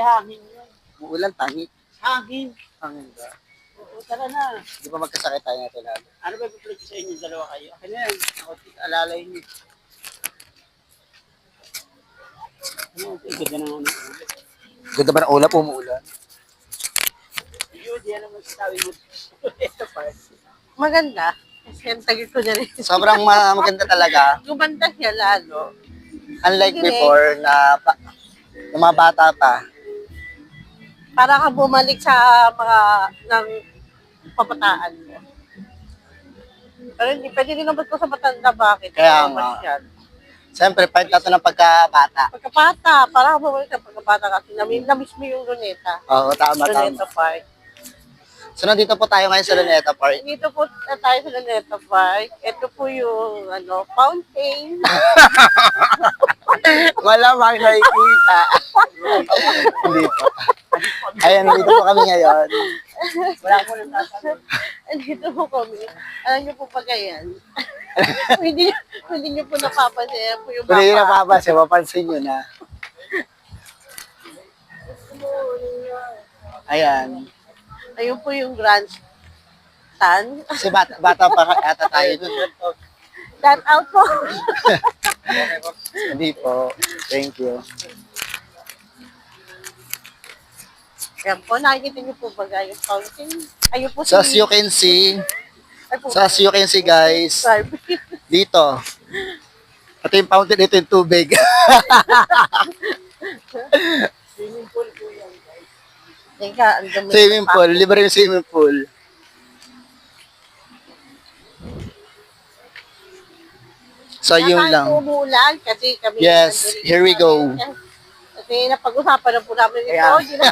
Hangin yun. Uulan, tangi. Hangin. Hangin ba? Oo, tara na. Di ba magkasakit tayo natin lalo? Ano ba ipiplog sa inyo dalawa kayo? Akin na yan. Ako alalay niyo. Ano, ang ganda ng ano. Ganda ba ng ulap, umuulan? Yun, di alam mo sa tawin mo. Ito pa. Maganda. Kasi ang tagil ko na rin. Sobrang ma- maganda talaga. Gumanda siya lalo. Unlike Hindi. before na pa, ng mga bata pa. Para ka bumalik sa mga ng papataan mo. Pero hindi, pwede rin naman ko sa matanda. Bakit? Kaya nga. ba yan? Siyempre, part na to ng pagkabata. Pagkabata, para ka bumalik sa pagkabata kasi nami, namiss mo yung Luneta. Oo, tama, Luneta tama. Park. So, nandito po tayo ngayon sa Luneta Park. Dito po na tayo sa Luneta Park. Ito po yung ano, fountain. Malamang nakikita. Hindi po. Ayan, nandito po kami ngayon. Wala ko nang tatanong. Andito po kami. Alam niyo po pa ganyan. hindi, hindi niyo po napapansin. Po yung Kung hindi mapa. napapansin, mapansin nyo na. Ayan. Ayun po yung grandstand. Kasi bata, bata pa ata tayo dun. Stand out po. Hindi po. Thank you. Ayan po, nakikita niyo po ba guys fountain? Ayun po So, as you can see, Ay po, so as you can see guys, dito. Ito yung fountain, ito yung tubig. Teka, ang dami. swimming pool, libre yung swimming pool. So, yun lang. umuulan kasi kami. Yes, here we go. Kasi napag-usapan na po namin ito. Kaya- Hindi na-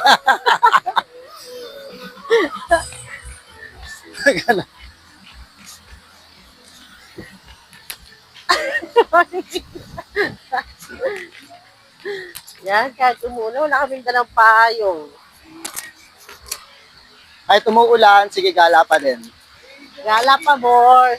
Yan, kahit umuulan, wala kaming dalang payong. Kahit umuulan, sige gala pa din. Gala pa, more.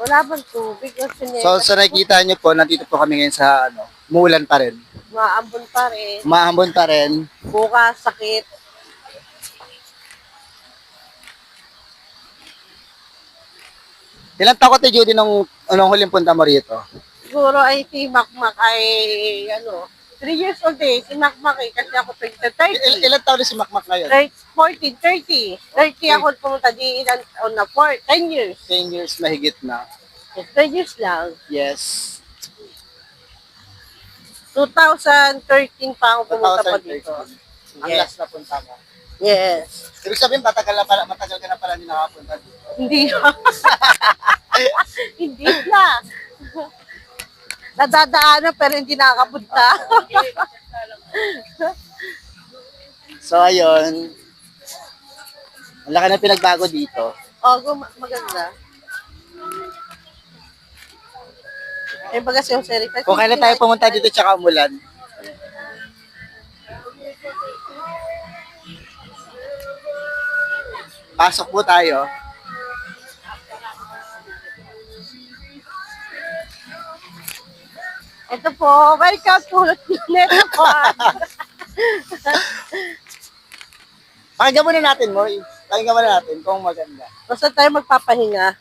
Wala bang tubig? So, so nakikita nyo po, nandito po kami ngayon sa, ano, umuulan pa rin. maambon pa rin. Mahambon pa rin. Bukas, sakit. Ilang taon ka, Judy, nung, nung huling punta mo rito? Siguro ay si Makmak ay, ano, 3 years old eh. Si Makmak eh, kasi ako 20, Il- 30. ilang taon na si Makmak ngayon? 14, 30. 30 ako pumunta di ilan, on na 4, 10 years. 10 years mahigit na. 10 years lang. Yes. 2013 pa ako pumunta pa 2013. dito. Ang Yes. last na punta mo. Yes. Ibig sabihin, matagal, na pala, matagal ka na pala hindi nakapunta dito. Hindi na. hindi na. Nadadaanan pero hindi nakakapunta. So, ayun. Ang laki na pinagbago dito. oh, gum- maganda. Eh, baga si Jose Rizal. Kung kailan tayo pumunta dito tsaka umulan. Pasok po tayo. Ito po, welcome to Neto po. Pakinggan muna natin, Moy. Pakinggan muna natin kung maganda. Basta tayo magpapahinga.